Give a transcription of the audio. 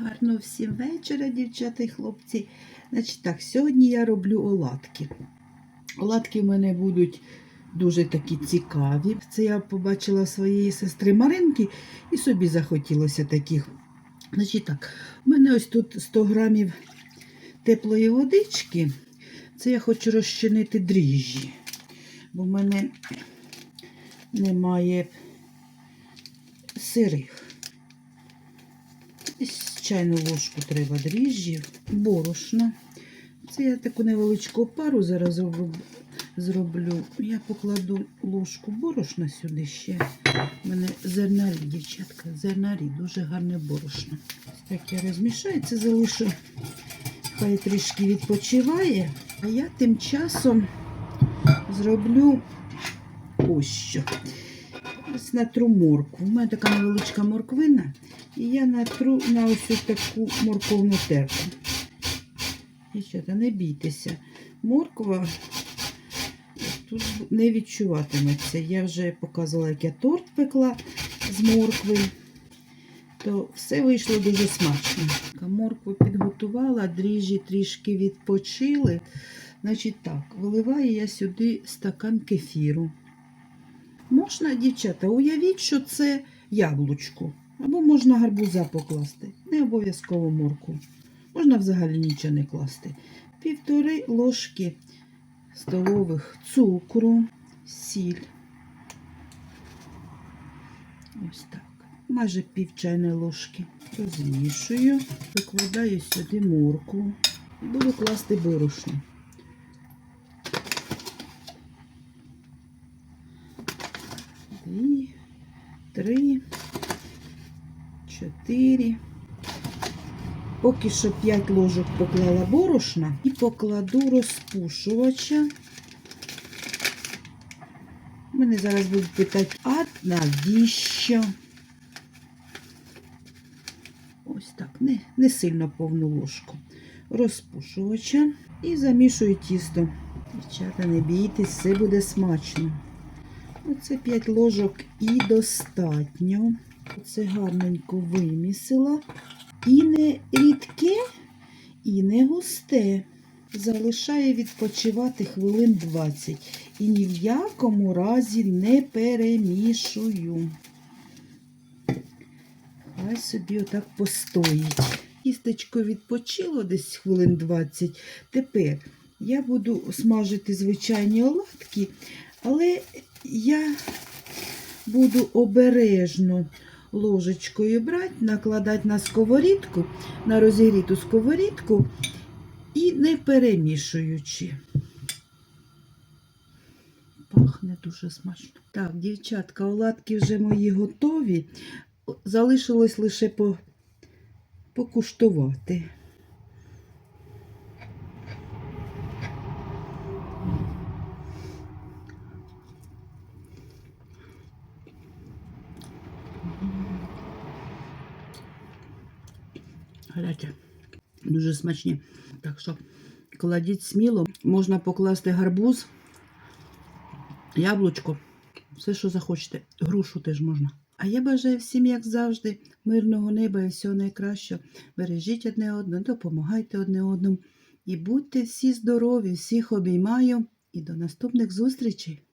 Гарно всім вечора, дівчата і хлопці. Значить так, сьогодні я роблю оладки. Оладки в мене будуть дуже такі цікаві. Це я побачила своєї сестри Маринки і собі захотілося таких. Значить так, у мене ось тут 100 грамів теплої водички. Це я хочу розчинити дріжджі, бо в мене немає сирих. Чайну ложку треба дріжджів, борошна. Це я таку невеличку пару зараз зроблю. Я покладу ложку борошна сюди ще. У мене зернарі, дівчатка, зернарі, дуже гарне борошно. Так я розмішаю, це залишу, хай трішки відпочиває. А я тим часом зроблю ось що. Ось натру моркву. У мене така невеличка морквина. І я натру на ось таку морковну терку. Дівчата, не бійтеся. Морква тут не відчуватиметься. Я вже показувала, як я торт пекла з моркви. То все вийшло дуже смачно. Моркву підготувала, дріжджі трішки відпочили. Значить так, виливаю я сюди стакан кефіру. Можна, дівчата, уявіть, що це яблучко. Або можна гарбуза покласти. Не обов'язково морку. Можна взагалі нічого не класти. Півтори ложки столових цукру, сіль. Ось так. Майже пів чайної ложки. Розмішую, викладаю сюди морку. І буду класти борошно. Дві, три, чотири. Поки що 5 ложок поклала борошна і покладу розпушувача. Мене зараз будуть питати, а навіщо? Ось так, не, не сильно повну ложку розпушувача і замішую тісто. Дівчата, не бійтесь, все буде смачно. Оце 5 ложок і достатньо. Оце гарненько вимісила. І не рідке, і не густе. Залишає відпочивати хвилин 20. І ні в якому разі не перемішую. Хай собі отак постоїть. Тістечко відпочило десь хвилин 20. Тепер я буду смажити звичайні оладки, але я буду обережно ложечкою брати, накладати на сковорідку, на розігріту сковорідку і не перемішуючи. Пахне дуже смачно. Так, дівчатка, оладки вже мої готові. Залишилось лише по, покуштувати. Гаряче. Дуже смачні. Так що кладіть сміло. Можна покласти гарбуз, яблучко, все, що захочете. Грушу теж можна. А я бажаю всім, як завжди, мирного неба і всього найкращого. Бережіть одне одного, допомагайте одне одному. І будьте всі здорові, всіх обіймаю. І до наступних зустрічей!